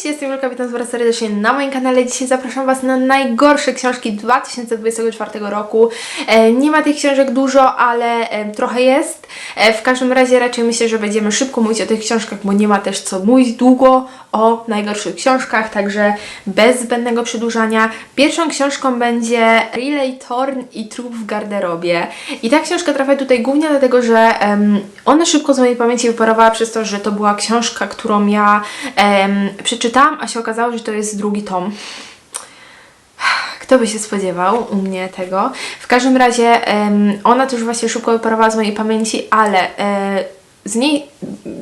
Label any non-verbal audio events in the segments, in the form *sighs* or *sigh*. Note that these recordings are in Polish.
Cześć, jestem Julka, witam Was bardzo serdecznie na moim kanale. Dzisiaj zapraszam Was na najgorsze książki 2024 roku. E, nie ma tych książek dużo, ale e, trochę jest. E, w każdym razie raczej myślę, że będziemy szybko mówić o tych książkach, bo nie ma też co mówić długo o najgorszych książkach, także bez zbędnego przedłużania. Pierwszą książką będzie Relay Torn i Trup w garderobie. I ta książka trafia tutaj głównie dlatego, że ona szybko z mojej pamięci wyparowała przez to, że to była książka, którą ja em, przeczytałam, a się okazało, że to jest drugi tom. Kto by się spodziewał u mnie tego? W każdym razie ona też właśnie szybko wyparowała z mojej pamięci, ale e, z niej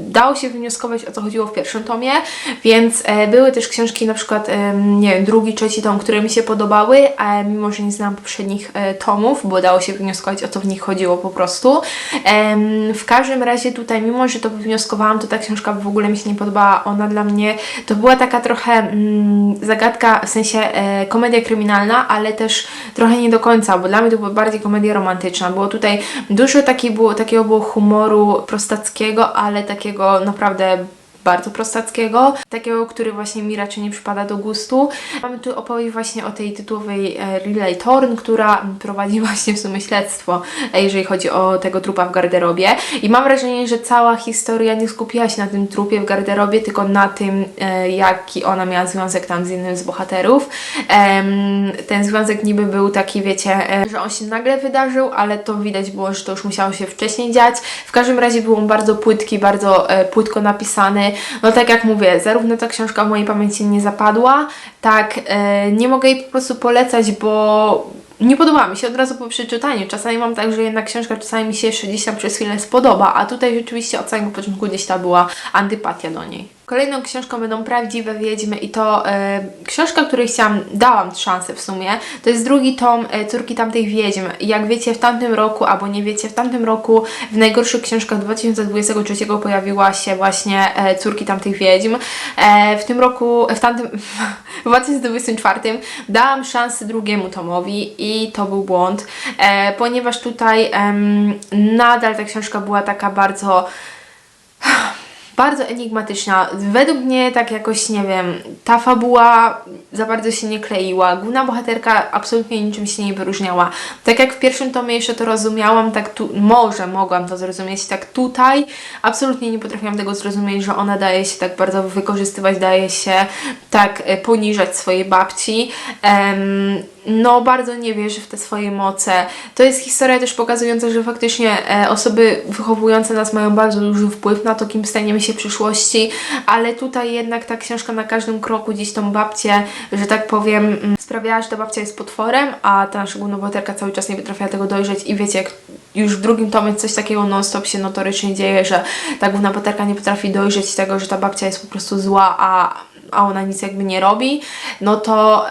dało się wnioskować o co chodziło w pierwszym tomie, więc e, były też książki na przykład, nie wiem, drugi, trzeci tom, które mi się podobały, a mimo, że nie znałam poprzednich e, tomów, bo dało się wnioskować o co w nich chodziło po prostu. W każdym razie tutaj, mimo, że to wnioskowałam, to ta książka w ogóle mi się nie podobała. Ona dla mnie to była taka trochę mm, zagadka, w sensie e, komedia kryminalna, ale też trochę nie do końca, bo dla mnie to była bardziej komedia romantyczna. Było tutaj dużo takiego było humoru prostackiego, ale takiego naprawdę bardzo prostackiego, takiego, który właśnie mi raczej nie przypada do gustu. Mamy tu opowieść właśnie o tej tytułowej e, Relay Thorn, która prowadzi *laughs* właśnie w sumie śledztwo, e, jeżeli chodzi o tego trupa w garderobie. I mam wrażenie, że cała historia nie skupiła się na tym trupie w garderobie, tylko na tym, e, jaki ona miała związek tam z jednym z bohaterów. Ten związek niby był taki, wiecie, że on się nagle wydarzył, ale to widać było, że to już musiało się wcześniej dziać. W każdym razie był on bardzo płytki, bardzo płytko napisany. No tak jak mówię, zarówno ta książka w mojej pamięci nie zapadła, tak e, nie mogę jej po prostu polecać, bo nie podoba mi się od razu po przeczytaniu. Czasami mam tak, że jedna książka czasami mi się jeszcze gdzieś tam przez chwilę spodoba, a tutaj rzeczywiście od samego początku gdzieś ta była antypatia do niej. Kolejną książką będą Prawdziwe Wiedźmy i to e, książka, której chciałam, dałam szansę w sumie. To jest drugi tom e, Córki Tamtych Wiedźm. Jak wiecie, w tamtym roku, albo nie wiecie, w tamtym roku w najgorszych książkach 2023 pojawiła się właśnie e, Córki Tamtych Wiedźm. E, w tym roku, w tamtym, *laughs* w 2024 dałam szansę drugiemu tomowi i to był błąd, e, ponieważ tutaj nadal ta książka była taka bardzo bardzo enigmatyczna. Według mnie tak jakoś, nie wiem, ta fabuła za bardzo się nie kleiła. Główna bohaterka absolutnie niczym się nie wyróżniała. Tak jak w pierwszym tomie jeszcze to rozumiałam, tak tu, może mogłam to zrozumieć, tak tutaj absolutnie nie potrafiłam tego zrozumieć, że ona daje się tak bardzo wykorzystywać, daje się tak e, poniżać swojej babci. Em, no bardzo nie wierzy w te swoje moce. To jest historia też pokazująca, że faktycznie e, osoby wychowujące nas mają bardzo duży wpływ na to, kim staniemy się w przyszłości, ale tutaj jednak ta książka na każdym kroku gdzieś tą babcię, że tak powiem, mm, sprawiała, że ta babcia jest potworem, a ta nasza główna bohaterka cały czas nie potrafiła tego dojrzeć i wiecie, jak już w drugim tomie coś takiego non-stop się notorycznie dzieje, że ta główna bohaterka nie potrafi dojrzeć tego, że ta babcia jest po prostu zła, a, a ona nic jakby nie robi, no to...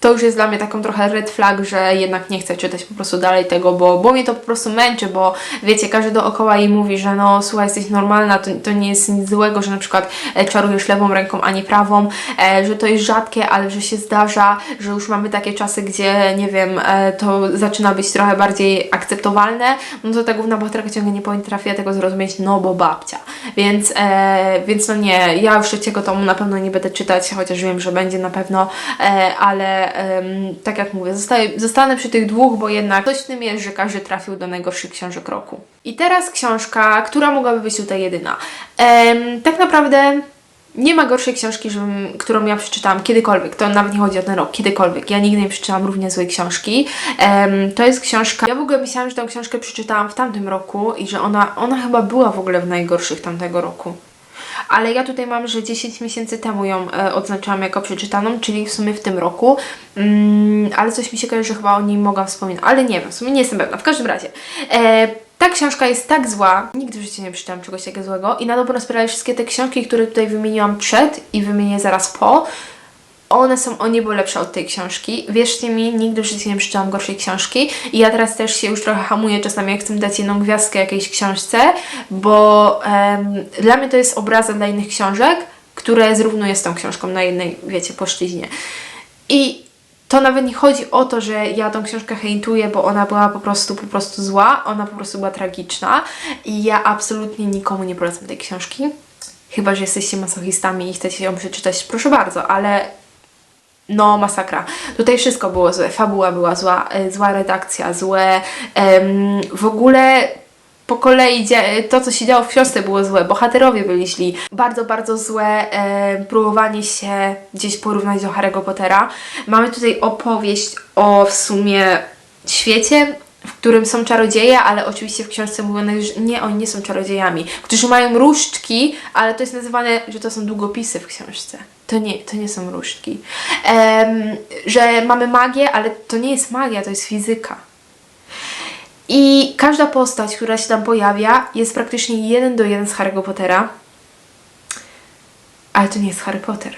to już jest dla mnie taką trochę red flag, że jednak nie chcę czytać po prostu dalej tego, bo, bo mnie to po prostu męczy, bo wiecie, każdy dookoła jej mówi, że no słuchaj, jesteś normalna, to, to nie jest nic złego, że na przykład e, czarujesz lewą ręką, a nie prawą, e, że to jest rzadkie, ale że się zdarza, że już mamy takie czasy, gdzie nie wiem, e, to zaczyna być trochę bardziej akceptowalne, no to ta główna bohaterka ciągle nie potrafiła tego zrozumieć, no bo babcia. Więc, więc no nie, ja już trzeciego tomu na pewno nie będę czytać, chociaż wiem, że będzie na pewno, ale tak jak mówię, zostaję, zostanę przy tych dwóch, bo jednak coś w tym jest, że każdy trafił do najgorszych książek roku. I teraz książka, która mogłaby być tutaj jedyna. Tak naprawdę nie ma gorszej książki, żebym, którą ja przeczytałam kiedykolwiek. To nawet nie chodzi o ten rok, kiedykolwiek. Ja nigdy nie przeczytałam równie złej książki. Em, to jest książka. Ja w ogóle myślałam, że tę książkę przeczytałam w tamtym roku i że ona, ona chyba była w ogóle w najgorszych tamtego roku. Ale ja tutaj mam, że 10 miesięcy temu ją e, odznaczyłam jako przeczytaną, czyli w sumie w tym roku. Mm, ale coś mi się kojarzy, że chyba o niej mogłam wspominać. Ale nie wiem, w sumie nie jestem pewna. W każdym razie. E, ta książka jest tak zła, nigdy w życiu nie przeczytałam czegoś takiego złego i na dobrą sprawę wszystkie te książki, które tutaj wymieniłam przed i wymienię zaraz po, one są o niebo lepsze od tej książki. Wierzcie mi, nigdy w życiu nie przeczytałam gorszej książki i ja teraz też się już trochę hamuję czasami, jak chcę dać jedną gwiazdkę jakiejś książce, bo dla mnie to jest obraza dla innych książek, które zrównuje z tą książką na jednej, wiecie, płaszczyźnie. I to nawet nie chodzi o to, że ja tą książkę hejtuję, bo ona była po prostu po prostu zła, ona po prostu była tragiczna i ja absolutnie nikomu nie polecam tej książki. Chyba, że jesteście masochistami i chcecie ją przeczytać, proszę bardzo, ale no masakra. Tutaj wszystko było złe, fabuła była zła, e, zła redakcja, złe, w ogóle po kolei to, co się działo w książce było złe, bohaterowie byli źli, bardzo, bardzo złe e, próbowanie się gdzieś porównać do Harry'ego Pottera. Mamy tutaj opowieść o w sumie świecie, w którym są czarodzieje, ale oczywiście w książce mówiono, że nie, oni nie są czarodziejami, którzy mają różdżki, ale to jest nazywane, że to są długopisy w książce. To nie, to nie są różdżki. Em, że mamy magię, ale to nie jest magia, to jest fizyka. I każda postać, która się tam pojawia, jest praktycznie jeden do jeden z Harry'ego Pottera. Ale to nie jest Harry Potter.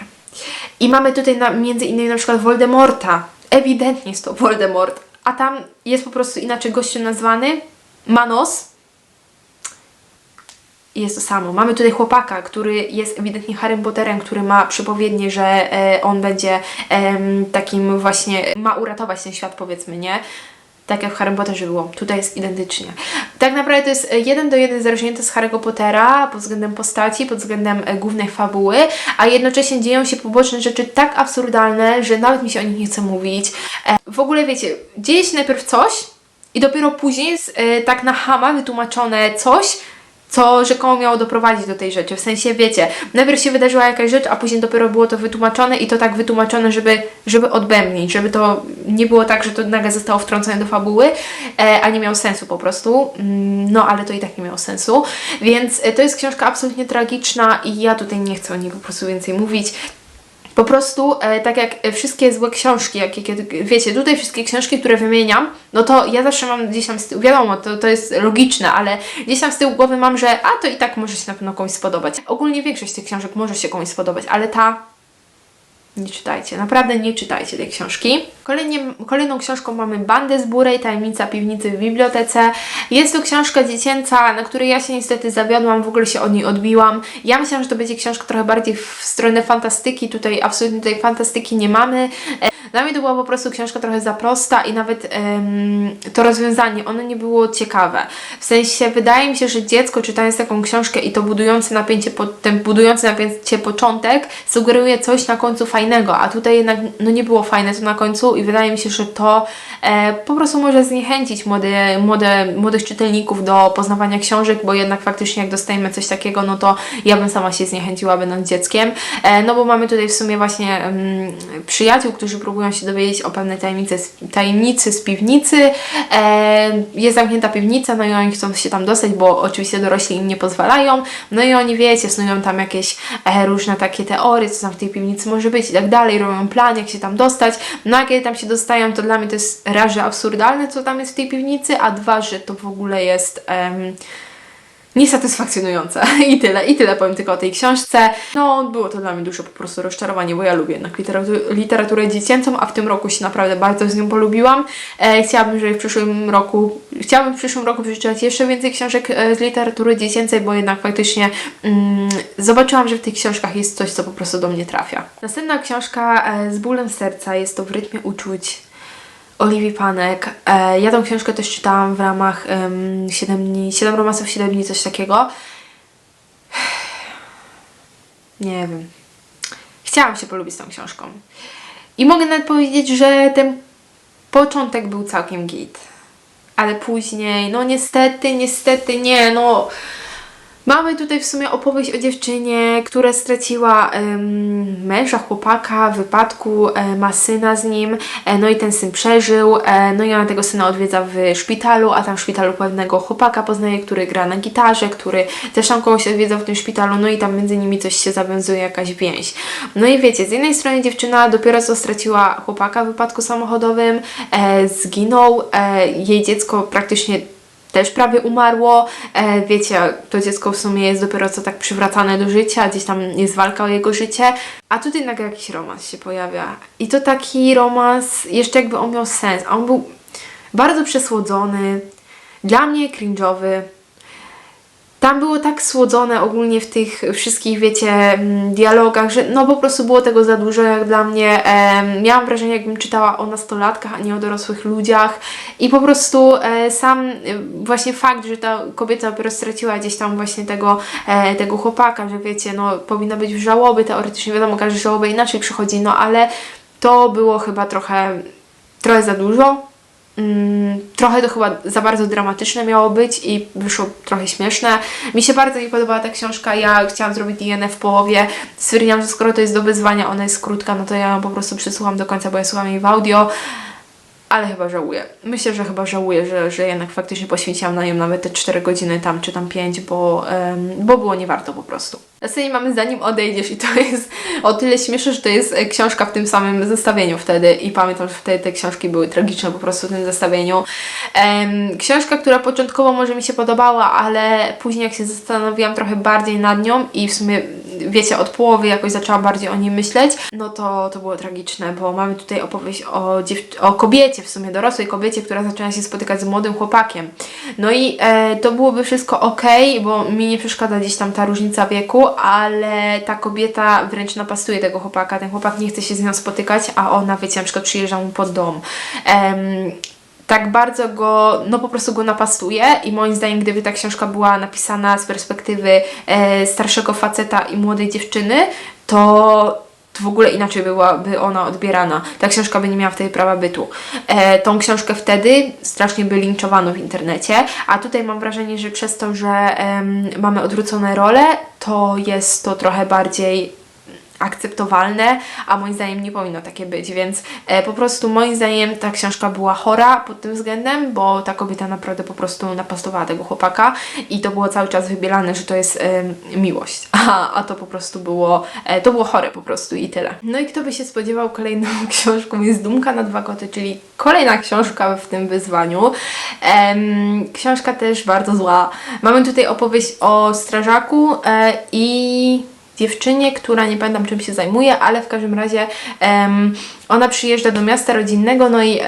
I mamy tutaj na, między innymi na przykład Voldemorta. Ewidentnie jest to Voldemort. A tam jest po prostu inaczej gościu nazwany. Manos. Jest to samo. Mamy tutaj chłopaka, który jest ewidentnie Harrym Potterem, który ma przepowiednie, że e, on będzie em, takim właśnie, ma uratować ten świat, powiedzmy, nie? Tak jak w Harrym Potterze było. Tutaj jest identycznie. Tak naprawdę to jest e, jeden do jeden zerżnięte z Harry'ego Pottera pod względem postaci, pod względem e, głównej fabuły, a jednocześnie dzieją się poboczne rzeczy tak absurdalne, że nawet mi się o nich nie chce mówić. E, w ogóle wiecie, dzieje się najpierw coś i dopiero później jest e, tak na hama wytłumaczone coś, co rzekomo miało doprowadzić do tej rzeczy. W sensie, wiecie, najpierw się wydarzyła jakaś rzecz, a później dopiero było to wytłumaczone i to tak wytłumaczone, żeby, żeby odbębnić, żeby to nie było tak, że to nagle zostało wtrącone do fabuły, e, a nie miało sensu po prostu. Mm, No, ale to i tak nie miało sensu. Więc e, to jest książka absolutnie tragiczna i ja tutaj nie chcę o niej po prostu więcej mówić. Po prostu, e, tak jak wszystkie złe książki, jakie, wiecie, tutaj wszystkie książki, które wymieniam, no to ja zawsze mam gdzieś tam z tyłu, wiadomo, to, to jest logiczne, ale gdzieś tam z tyłu głowy mam, że a to i tak może się na pewno komuś spodobać. Ogólnie większość tych książek może się komuś spodobać, ale ta nie czytajcie, naprawdę nie czytajcie tej książki. Kolejnie, kolejną książką mamy Bandę z Burej, Tajemnica Piwnicy w Bibliotece. Jest to książka dziecięca, na której ja się niestety zawiodłam, w ogóle się od niej odbiłam. Ja myślałam, że to będzie książka trochę bardziej w stronę fantastyki, tutaj absolutnie tej fantastyki nie mamy. Dla mnie to była po prostu książka trochę za prosta i nawet em, to rozwiązanie, ono nie było ciekawe. W sensie, wydaje mi się, że dziecko czytając taką książkę i to budujące napięcie, po, ten budujący napięcie początek sugeruje coś na końcu fajnego, a tutaj jednak no nie było fajne to na końcu i wydaje mi się, że to e, po prostu może zniechęcić młode, młode, młodych czytelników do poznawania książek, bo jednak faktycznie jak dostajemy coś takiego, no to ja bym sama się zniechęciła będąc dzieckiem, e, no bo mamy tutaj w sumie właśnie mm, przyjaciół, którzy próbują się dowiedzieć o pewnej tajemnicy, tajemnicy z piwnicy, e, jest zamknięta piwnica, no i oni chcą się tam dostać, bo oczywiście dorośli im nie pozwalają, no i oni wiecie, snują tam jakieś e, różne takie teorie, co tam w tej piwnicy może być i tak dalej, robią plan, jak się tam dostać, no a kiedy tam się dostają, to dla mnie to jest raz, absurdalne, co tam jest w tej piwnicy, a dwa, że to w ogóle jest... em, niesatysfakcjonujące. *laughs* I tyle, i tyle powiem tylko o tej książce. No, było to dla mnie duże po prostu rozczarowanie, bo ja lubię jednak literaturę, literaturę dziecięcą, a w tym roku się naprawdę bardzo z nią polubiłam. E, chciałabym, żeby w przyszłym roku, chciałabym w przyszłym roku przeczytać jeszcze więcej książek e, z literatury dziecięcej, bo jednak faktycznie mm, zobaczyłam, że w tych książkach jest coś, co po prostu do mnie trafia. Następna książka e, z bólem serca jest to w rytmie uczuć. Oliwii Panek. E, ja tą książkę też czytałam w ramach um, 7 dni, 7 romansów, 7 dni, coś takiego. *sighs* Nie wiem. Chciałam się polubić tą książką. I mogę nawet powiedzieć, że ten początek był całkiem git. Ale później, no niestety, niestety nie, no... Mamy tutaj w sumie opowieść o dziewczynie, która straciła em, męża, chłopaka w wypadku, e, ma syna z nim, e, no i ten syn przeżył, e, no i ona tego syna odwiedza w szpitalu, a tam w szpitalu pewnego chłopaka poznaje, który gra na gitarze, który też tam kogoś odwiedza w tym szpitalu, no i tam między nimi coś się zawiązuje, jakaś więź. No i wiecie, z jednej strony dziewczyna dopiero co straciła chłopaka w wypadku samochodowym, e, zginął, e, jej dziecko praktycznie też prawie umarło. E, wiecie, to dziecko w sumie jest dopiero co tak przywracane do życia, gdzieś tam jest walka o jego życie, a tutaj nagle jakiś romans się pojawia. I to taki romans, jeszcze jakby on miał sens, a on był bardzo przesłodzony, dla mnie cringe'owy. Tam było tak słodzone ogólnie w tych wszystkich, wiecie, mm, dialogach, że no po prostu było tego za dużo jak dla mnie. Em, miałam wrażenie, jakbym czytała o nastolatkach, a nie o dorosłych ludziach. I po prostu e, sam e, właśnie fakt, że ta kobieta dopiero straciła gdzieś tam właśnie tego, e, tego chłopaka, że wiecie, no powinna być w żałoby, teoretycznie wiadomo, każdy żałobę inaczej przychodzi, no ale to było chyba trochę, trochę za dużo. Mm, trochę to chyba za bardzo dramatyczne miało być i wyszło trochę śmieszne. Mi się bardzo nie podobała ta książka. Ja chciałam zrobić DNF w połowie. Stwierdziłam, że skoro to jest do wyzwania, ona jest krótka, no to ja ją po prostu przysłucham do końca, bo ja słucham jej w audio. Ale chyba żałuję. Myślę, że chyba żałuję, że, że jednak faktycznie poświęciłam na nią nawet te 4 godziny tam, czy tam 5, bo, bo było nie warto po prostu. Następnie mamy Zanim odejdziesz i to jest o tyle śmieszne, że to jest e, książka w tym samym zestawieniu wtedy i pamiętam, że wtedy te książki były tragiczne po prostu w tym zestawieniu. Książka, która początkowo może mi się podobała, ale później jak się zastanowiłam trochę bardziej nad nią i w sumie wiecie, od połowy jakoś zaczęłam bardziej o niej myśleć, no to to było tragiczne, bo mamy tutaj opowieść o, o kobiecie, w sumie dorosłej kobiecie, która zaczęła się spotykać z młodym chłopakiem. No i e, to byłoby wszystko ok, bo mi nie przeszkadza gdzieś tam ta różnica wieku, ale ta kobieta wręcz napastuje tego chłopaka, ten chłopak nie chce się z nią spotykać, a ona, wiecie, na przykład przyjeżdża mu pod dom. Em, tak bardzo go, no po prostu go napastuje i moim zdaniem, gdyby ta książka była napisana z perspektywy e, starszego faceta i młodej dziewczyny, to to w ogóle inaczej byłaby ona odbierana. Ta książka by nie miała wtedy prawa bytu. E, tą książkę wtedy strasznie by linczowano w internecie, a tutaj mam wrażenie, że przez to, że mamy odwrócone role, to jest to trochę bardziej akceptowalne, a moim zdaniem nie powinno takie być, więc e, po prostu moim zdaniem ta książka była chora pod tym względem, bo ta kobieta naprawdę po prostu napastowała tego chłopaka i to było cały czas wybielane, że to jest miłość, *laughs* a, a to po prostu było, e, to było chore po prostu i tyle. No i kto by się spodziewał, kolejną *laughs* książką jest Dumka na dwa koty, czyli kolejna książka w tym wyzwaniu. Książka też bardzo zła. Mamy tutaj opowieść o strażaku e, i dziewczynie, która nie pamiętam czym się zajmuje, ale w każdym razie ona przyjeżdża do miasta rodzinnego, no i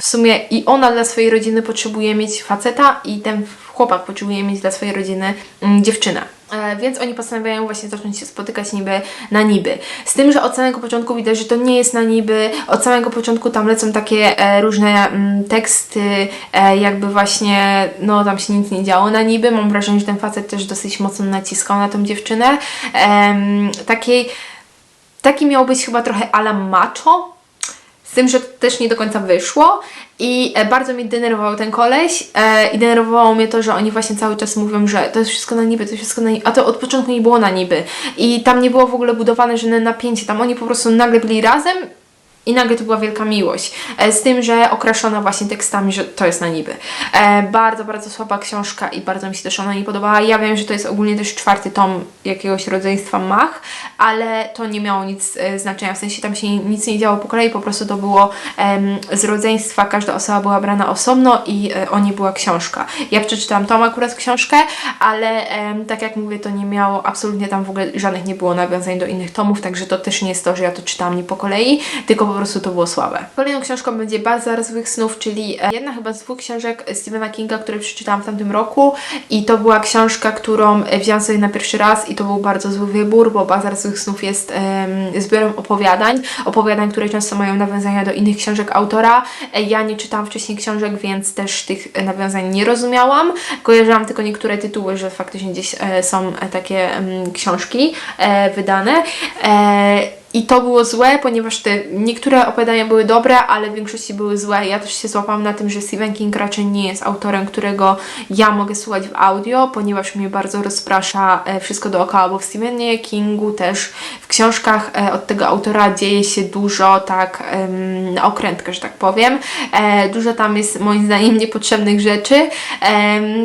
w sumie i ona dla swojej rodziny potrzebuje mieć faceta i ten chłopak potrzebuje mieć dla swojej rodziny mm, dziewczynę. E, Więc oni postanawiają właśnie zacząć się spotykać niby na niby. Z tym, że od samego początku widać, że to nie jest na niby. Od samego początku tam lecą takie e, różne mm, teksty, e, jakby właśnie, no tam się nic nie działo na niby. Mam wrażenie, że ten facet też dosyć mocno naciskał na tą dziewczynę. Takiej, taki miał być chyba trochę ala macho, z tym, że to też nie do końca wyszło i e, bardzo mnie denerwował ten koleś e, i denerwowało mnie to, że oni właśnie cały czas mówią, że to jest wszystko na niby, to jest wszystko na niby, a to od początku nie było na niby. I tam nie było w ogóle budowane żadne napięcie, tam oni po prostu nagle byli razem i nagle to była wielka miłość. E, Z tym, że okraszona właśnie tekstami, że to jest na niby. E, bardzo, bardzo słaba książka i bardzo mi się też ona nie podobała. Ja wiem, że to jest ogólnie też czwarty tom jakiegoś rodzeństwa Mach, ale to nie miało nic e, znaczenia. W sensie tam się nic nie działo po kolei, po prostu to było z rodzeństwa, każda osoba była brana osobno i o niej była książka. Ja przeczytałam tą akurat książkę, ale tak jak mówię, to nie miało absolutnie tam w ogóle żadnych nie było nawiązań do innych tomów, także to też nie jest to, że ja to czytałam nie po kolei, tylko po prostu to było słabe. Kolejną książką będzie Bazar złych snów, czyli e, jedna chyba z dwóch książek Stephena Kinga, które przeczytałam w tamtym roku i to była książka, którą e, wziąłam sobie na pierwszy raz i to był bardzo zły wybór, bo Bazar złych snów jest em, zbiorem opowiadań, opowiadań, które często mają nawiązania do innych książek autora. E, Ja nie czytałam wcześniej książek, więc też tych nawiązań nie rozumiałam. Kojarzyłam tylko niektóre tytuły, że faktycznie gdzieś e, są takie książki e, wydane. E, i to było złe, ponieważ te niektóre opowiadania były dobre, ale w większości były złe. Ja też się złapałam na tym, że Stephen King raczej nie jest autorem, którego ja mogę słuchać w audio, ponieważ mnie bardzo rozprasza e, wszystko dookoła, bo w Stephenie Kingu też w książkach e, od tego autora dzieje się dużo tak na okrętkę, że tak powiem. E, dużo tam jest moim zdaniem niepotrzebnych rzeczy,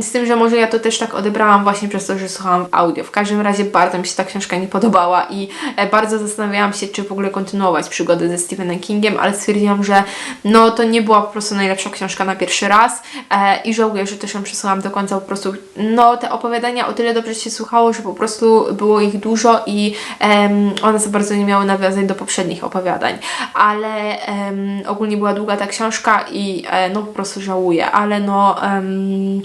z tym, że może ja to też tak odebrałam właśnie przez to, że słuchałam w audio. W każdym razie bardzo mi się ta książka nie podobała i bardzo zastanawiałam się, czy w ogóle kontynuować przygodę ze Stephenem Kingiem, ale stwierdziłam, że no to nie była po prostu najlepsza książka na pierwszy raz e, i żałuję, że też ją przesłałam do końca, po prostu no te opowiadania o tyle dobrze się słuchało, że po prostu było ich dużo i em, one za bardzo nie miały nawiązań do poprzednich opowiadań, ale em, ogólnie była długa ta książka i e, no po prostu żałuję, ale no em,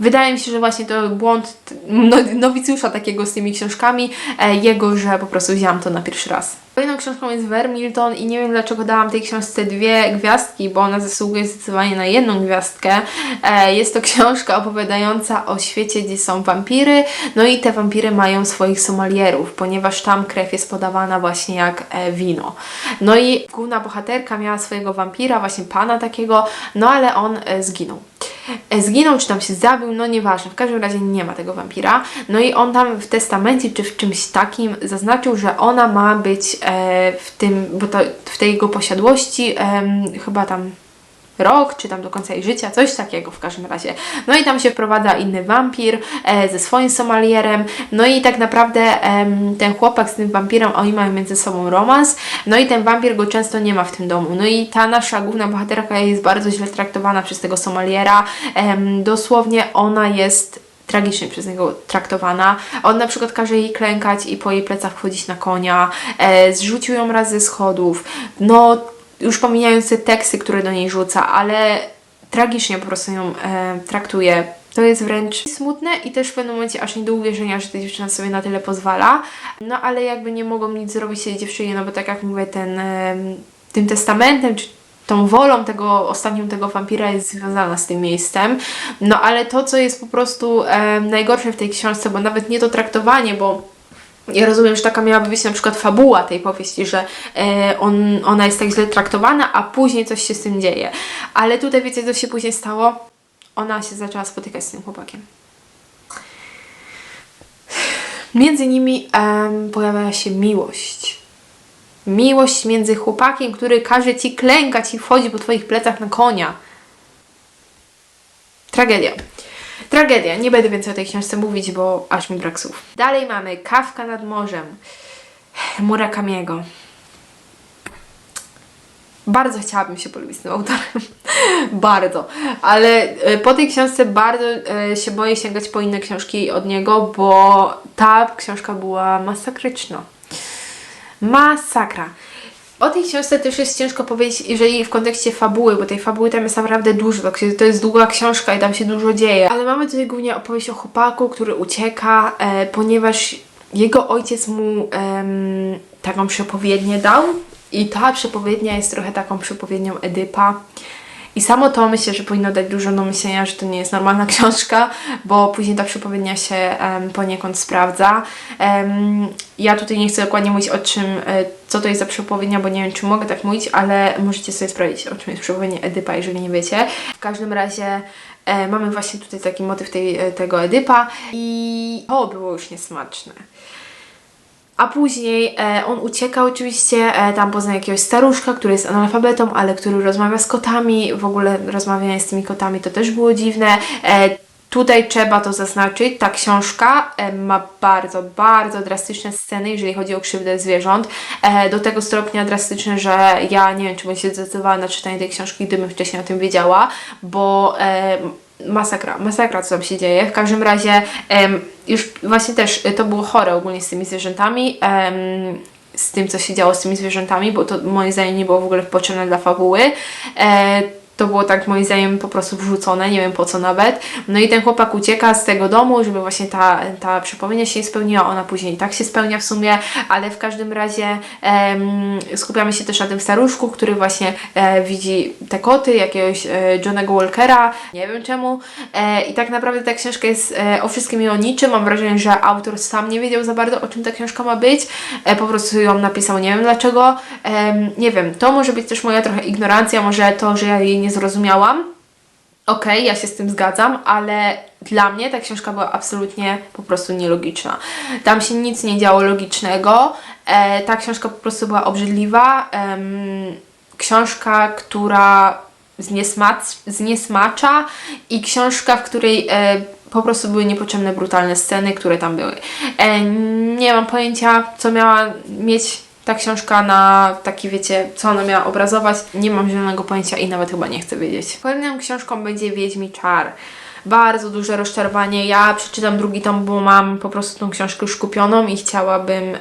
Wydaje mi się, że właśnie to błąd no, nowicjusza takiego z tymi książkami, e, jego, że po prostu wzięłam to na pierwszy raz. Kolejną książką jest Vermilton i nie wiem dlaczego dałam tej książce dwie gwiazdki, bo ona zasługuje zdecydowanie na jedną gwiazdkę. E, jest to książka opowiadająca o świecie, gdzie są wampiry, no i te wampiry mają swoich somalierów, ponieważ tam krew jest podawana właśnie jak e, wino. No i główna bohaterka miała swojego wampira, właśnie pana takiego, no ale on zginął. E, Zginął, czy tam się zabił, no nieważne, w każdym razie nie ma tego wampira. No i on tam w testamencie, czy w czymś takim zaznaczył, że ona ma być e, w tym, bo to w tej jego posiadłości chyba tam rok, czy tam do końca jej życia, coś takiego w każdym razie. No i tam się wprowadza inny wampir e, ze swoim somalierem, no i tak naprawdę em, ten chłopak z tym wampirem, oni mają między sobą romans, no i ten wampir go często nie ma w tym domu. No i ta nasza główna bohaterka jest bardzo źle traktowana przez tego somaliera, em, dosłownie ona jest tragicznie przez niego traktowana. On na przykład każe jej klękać i po jej plecach chodzić na konia, e, zrzucił ją raz ze schodów. No, już pomijając te teksty, które do niej rzuca, ale tragicznie po prostu ją e, traktuje. To jest wręcz smutne i też w pewnym momencie aż nie do uwierzenia, że ta dziewczyna sobie na tyle pozwala. No ale jakby nie mogą nic zrobić tej dziewczynie, no bo tak jak mówię, ten, em, tym testamentem, czy tą wolą tego, ostatnią tego wampira jest związana z tym miejscem. No ale to, co jest po prostu em, najgorsze w tej książce, bo nawet nie to traktowanie, bo ja rozumiem, że taka miałaby być na przykład fabuła tej powieści, że e, on, ona jest tak źle traktowana, a później coś się z tym dzieje. Ale tutaj wiecie, co się później stało? Ona się zaczęła spotykać z tym chłopakiem. Między nimi pojawia się miłość. Miłość między chłopakiem, który każe ci klękać i wchodzi po twoich plecach na konia. Tragedia. Tragedia. Nie będę więcej o tej książce mówić, bo aż mi brak słów. Dalej mamy Kawka nad morzem. Murakamiego. Bardzo chciałabym się polubić z tym autorem. *laughs* bardzo. Ale e, po tej książce bardzo e, się boję sięgać po inne książki od niego, bo ta książka była masakryczna. Masakra. O tej książce też jest ciężko powiedzieć, jeżeli w kontekście fabuły, bo tej fabuły tam jest naprawdę dużo. tak To jest długa książka i tam się dużo dzieje. Ale mamy tutaj głównie opowieść o chłopaku, który ucieka, e, ponieważ jego ojciec mu em, taką przepowiednię dał. I ta przepowiednia jest trochę taką przepowiednią Edypa. I samo to myślę, że powinno dać dużo do myślenia, że to nie jest normalna *laughs* książka, bo później ta przepowiednia się em, poniekąd sprawdza. Em, ja tutaj nie chcę dokładnie mówić o czym, e, co to jest za przepowiednia, bo nie wiem, czy mogę tak mówić, ale możecie sobie sprawdzić, o czym jest przepowiednia Edypa, jeżeli nie wiecie. W każdym razie e, mamy właśnie tutaj taki motyw tej, e, tego Edypa i to było już niesmaczne. A później e, on ucieka oczywiście, e, tam pozna jakiegoś staruszka, który jest analfabetą, ale który rozmawia z kotami. W ogóle rozmawianie z tymi kotami to też było dziwne. E, tutaj trzeba to zaznaczyć, ta książka e, ma bardzo, bardzo drastyczne sceny, jeżeli chodzi o krzywdę zwierząt. E, do tego stopnia drastyczne, że ja nie wiem, czy bym się zdecydowała na czytanie tej książki, gdybym wcześniej o tym wiedziała, bo e, masakra, masakra co tam się dzieje. W każdym razie już właśnie też e, to było chore ogólnie z tymi zwierzętami, z tym co się działo z tymi zwierzętami, bo to moim zdaniem nie było w ogóle potrzebne dla fabuły. E, to było tak moim zdaniem po prostu wrzucone, nie wiem po co nawet. No i ten chłopak ucieka z tego domu, żeby właśnie ta, ta przepowiednia się nie spełniła, ona później i tak się spełnia w sumie, ale w każdym razie em, skupiamy się też na tym staruszku, który właśnie e, widzi te koty, jakiegoś e, Johnego Walkera, nie wiem czemu. E, I tak naprawdę ta książka jest e, o wszystkim i o niczym. Mam wrażenie, że autor sam nie wiedział za bardzo, o czym ta książka ma być. E, po prostu ją napisał, nie wiem dlaczego. Em, nie wiem, to może być też moja trochę ignorancja, może to, że ja jej nie zrozumiałam. Okej, ja się z tym zgadzam, ale dla mnie ta książka była absolutnie po prostu nielogiczna. Tam się nic nie działo logicznego. E, ta książka po prostu była obrzydliwa. Em, książka, która zniesmac, zniesmacza i książka, w której e, po prostu były niepotrzebne, brutalne sceny, które tam były. E, nie mam pojęcia, co miała mieć ta książka na taki, wiecie, co ona miała obrazować. Nie mam zielonego pojęcia i nawet chyba nie chcę wiedzieć. Kolejną książką będzie Wiedźmi Czar. bardzo duże rozczarowanie. Ja przeczytam drugi tom, bo mam po prostu tą książkę już kupioną i chciałabym, y,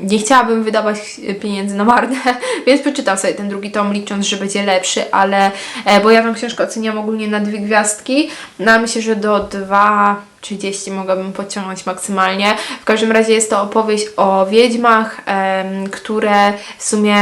nie chciałabym wydawać pieniędzy na marne, *laughs* więc przeczytam sobie ten drugi tom, licząc, że będzie lepszy, ale, e, bo ja tą książkę oceniam ogólnie na dwie gwiazdki, no myślę, że do dwa 30 mogłabym podciągnąć maksymalnie. W każdym razie jest to opowieść o wiedźmach, które w sumie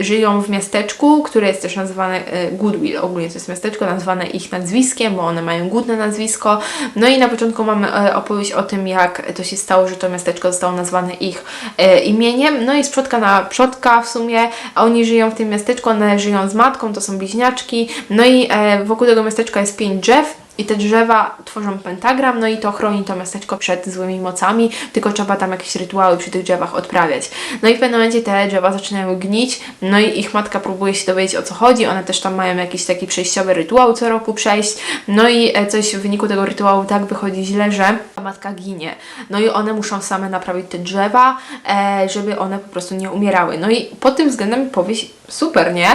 żyją w miasteczku, które jest też nazywane e, Goodwill. Ogólnie to jest miasteczko nazwane ich nazwiskiem, bo one mają główne nazwisko. No i na początku mamy e, opowieść o tym, jak to się stało, że to miasteczko zostało nazwane ich e, imieniem. No i z przodka na przodka w sumie, oni żyją w tym miasteczku, one żyją z matką, to są bliźniaczki. No i wokół tego miasteczka jest pięć drzew. I te drzewa tworzą pentagram, no i to chroni to miasteczko przed złymi mocami, tylko trzeba tam jakieś rytuały przy tych drzewach odprawiać. No i w pewnym momencie te drzewa zaczynają gnić, no i ich matka próbuje się dowiedzieć o co chodzi, one też tam mają jakiś taki przejściowy rytuał co roku przejść, no i e, coś w wyniku tego rytuału tak wychodzi źle, że matka ginie. No i one muszą same naprawić te drzewa, e, żeby one po prostu nie umierały. No i pod tym względem powieść super, nie?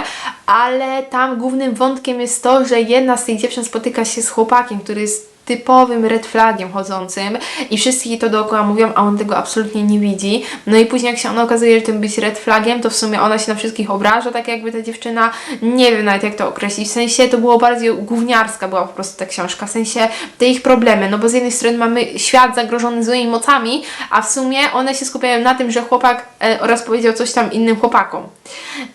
Ale tam głównym wątkiem jest to, że jedna z tych dziewczyn spotyka się z chłopakiem, który jest typowym red flagiem chodzącym i wszyscy jej to dookoła mówią, a on tego absolutnie nie widzi. No i później jak się ona okazuje, że tym być red flagiem, to w sumie ona się na wszystkich obraża, tak jakby ta dziewczyna, nie wiem nawet jak to określić, w sensie to było bardziej gówniarska była po prostu ta książka, w sensie te ich problemy, no bo z jednej strony mamy świat zagrożony złymi mocami, a w sumie one się skupiają na tym, że chłopak e, oraz powiedział coś tam innym chłopakom.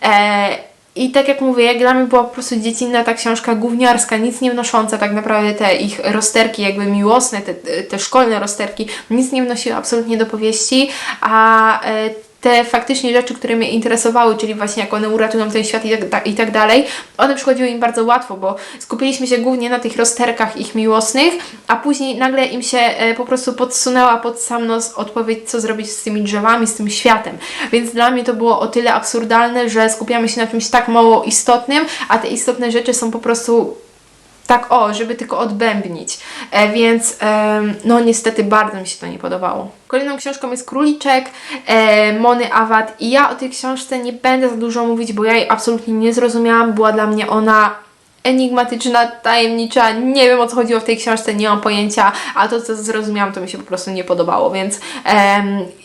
E, i tak jak mówię, dla mnie była po prostu dziecinna ta książka gówniarska, nic nie wnosząca tak naprawdę te ich rozterki jakby miłosne, te, te szkolne rozterki, nic nie wnosiły absolutnie do powieści, a e, te faktycznie rzeczy, które mnie interesowały, czyli właśnie jak one uratują ten świat i tak, i tak dalej, one przychodziły im bardzo łatwo, bo skupiliśmy się głównie na tych rozterkach ich miłosnych, a później nagle im się e, po prostu podsunęła pod sam nos odpowiedź, co zrobić z tymi drzewami, z tym światem. Więc dla mnie to było o tyle absurdalne, że skupiamy się na czymś tak mało istotnym, a te istotne rzeczy są po prostu tak o, żeby tylko odbębnić. E, więc em, no niestety bardzo mi się to nie podobało. Kolejną książką jest Króliczek e, Mony Awad i ja o tej książce nie będę za dużo mówić, bo ja jej absolutnie nie zrozumiałam. Była dla mnie ona enigmatyczna, tajemnicza, nie wiem o co chodziło w tej książce, nie mam pojęcia, a to co zrozumiałam to mi się po prostu nie podobało, więc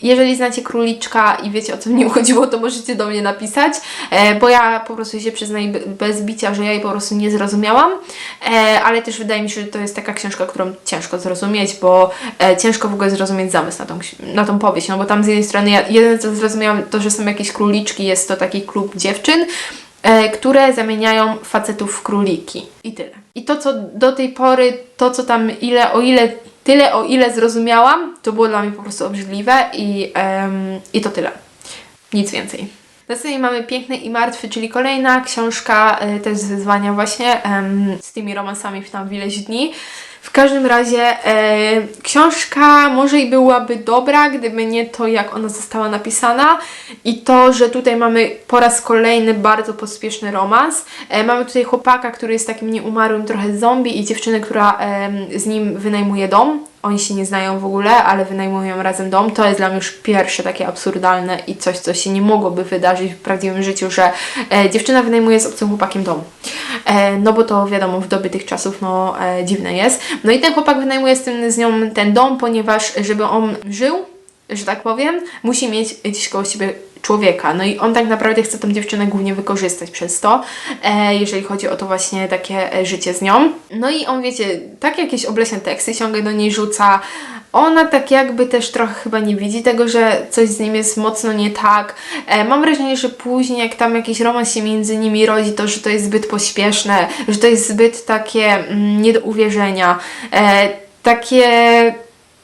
jeżeli znacie Króliczka i wiecie o co w nim *laughs* chodziło, to możecie do mnie napisać, e, bo ja po prostu się przyznaję be- bez bicia, że ja jej po prostu nie zrozumiałam, e, ale też wydaje mi się, że to jest taka książka, którą ciężko zrozumieć, bo e, ciężko w ogóle zrozumieć zamysł na tą, na tą powieść, no bo tam z jednej strony ja co zrozumiałam to, że są jakieś króliczki, jest to taki klub dziewczyn, które zamieniają facetów w króliki. I tyle. I to, co do tej pory, to, co tam ile, o ile, tyle, o ile zrozumiałam, to było dla mnie po prostu obrzydliwe i, em, i to tyle. Nic więcej. Następnie mamy Piękny i Martwy, czyli kolejna książka e, też z wyzwania właśnie z tymi romansami w tam ileś dni. W każdym razie e, książka może i byłaby dobra, gdyby nie to, jak ona została napisana i to, że tutaj mamy po raz kolejny bardzo pospieszny romans. E, mamy tutaj chłopaka, który jest takim nieumarłym trochę zombie i dziewczynę, która em, z nim wynajmuje dom. Oni się nie znają w ogóle, ale wynajmują razem dom. To jest dla mnie już pierwsze takie absurdalne i coś, co się nie mogłoby wydarzyć w prawdziwym życiu, że e, dziewczyna wynajmuje z obcym chłopakiem dom. E, no bo to wiadomo, w dobie tych czasów no e, dziwne jest. No i ten chłopak wynajmuje z, tym, z nią ten dom, ponieważ żeby on żył, że tak powiem, musi mieć gdzieś koło siebie człowieka. No i on tak naprawdę chce tą dziewczynę głównie wykorzystać przez to, e, jeżeli chodzi o to właśnie takie e, życie z nią. No i on, wiecie, tak jakieś obleśne teksty ciągle do niej rzuca. Ona tak jakby też trochę chyba nie widzi tego, że coś z nim jest mocno nie tak. E, mam wrażenie, że później jak tam jakiś romans się między nimi rodzi, to że to jest zbyt pośpieszne, że to jest zbyt takie mm, nie do uwierzenia. E, takie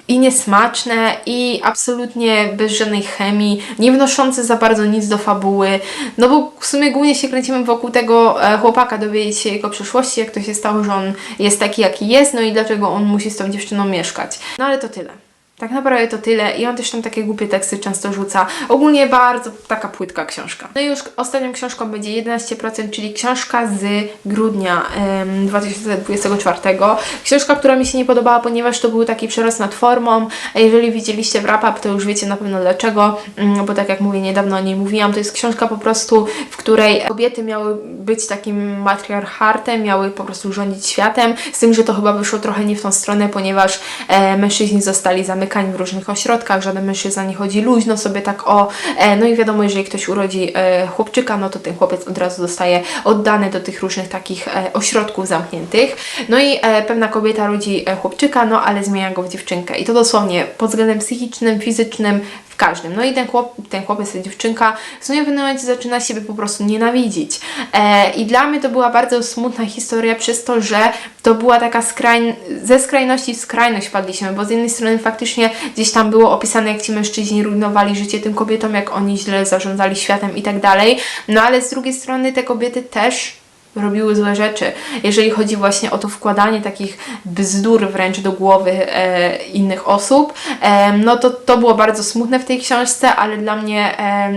i niesmaczne, i absolutnie bez żadnej chemii, nie wnoszące za bardzo nic do fabuły. No bo w sumie głównie się kręcimy wokół tego e, chłopaka, dowiedzieć się jego przeszłości, jak to się stało, że on jest taki, jaki jest, no i dlaczego on musi z tą dziewczyną mieszkać. No ale to tyle. Tak naprawdę to tyle i on też tam takie głupie teksty często rzuca. Ogólnie bardzo taka płytka książka. No i już ostatnią książką będzie 11%, czyli książka z grudnia em, 2024. Książka, która mi się nie podobała, ponieważ to był taki przerost nad formą. Jeżeli widzieliście wrap-up, to już wiecie na pewno dlaczego, mm, bo tak jak mówię, niedawno o niej mówiłam, to jest książka po prostu, w której kobiety miały być takim matriarchatem, miały po prostu rządzić światem, z tym, że to chyba wyszło trochę nie w tą stronę, ponieważ e, mężczyźni zostali zamykani w różnych ośrodkach, żaden mężczyzna nie chodzi luźno sobie tak o, e, no i wiadomo, jeżeli ktoś urodzi e, chłopczyka, no to ten chłopiec od razu zostaje oddany do tych różnych takich e, ośrodków zamkniętych. No i pewna kobieta rodzi chłopczyka, no ale zmienia go w dziewczynkę. I to dosłownie pod względem psychicznym, fizycznym, w każdym. No i ten, chłop, ten chłopiec, ta dziewczynka w sumie w pewnym momencie zaczyna siebie po prostu nienawidzić. E, I dla mnie to była bardzo smutna historia przez to, że to była taka skrań... ze skrajności w skrajność padliśmy, bo z jednej strony faktycznie gdzieś tam było opisane, jak ci mężczyźni rujnowali życie tym kobietom, jak oni źle zarządzali światem i tak dalej, no ale z drugiej strony te kobiety też robiły złe rzeczy. Jeżeli chodzi właśnie o to wkładanie takich bzdur wręcz do głowy e, innych osób, e, no to to było bardzo smutne w tej książce, ale dla mnie e,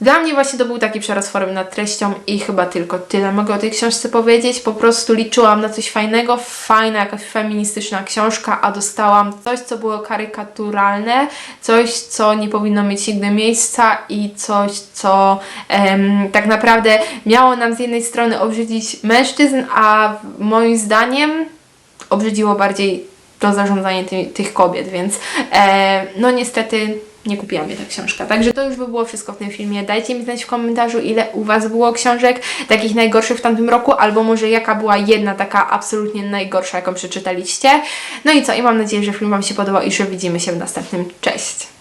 dla mnie właśnie to był taki przerost formy nad treścią i chyba tylko tyle mogę o tej książce powiedzieć. Po prostu liczyłam na coś fajnego, fajna jakaś feministyczna książka, a dostałam coś, co było karykaturalne, coś, co nie powinno mieć nigdy miejsca i coś, co em, tak naprawdę miało nam z jednej strony obrzydzić mężczyzn, a moim zdaniem obrzydziło bardziej to zarządzanie ty, tych kobiet, więc e, no niestety nie kupiła mnie ta książka. Także to już by było wszystko w tym filmie. Dajcie mi znać w komentarzu, ile u Was było książek takich najgorszych w tamtym roku, albo może jaka była jedna taka absolutnie najgorsza, jaką przeczytaliście. No i co? I mam nadzieję, że film Wam się podobał i że widzimy się w następnym. Cześć!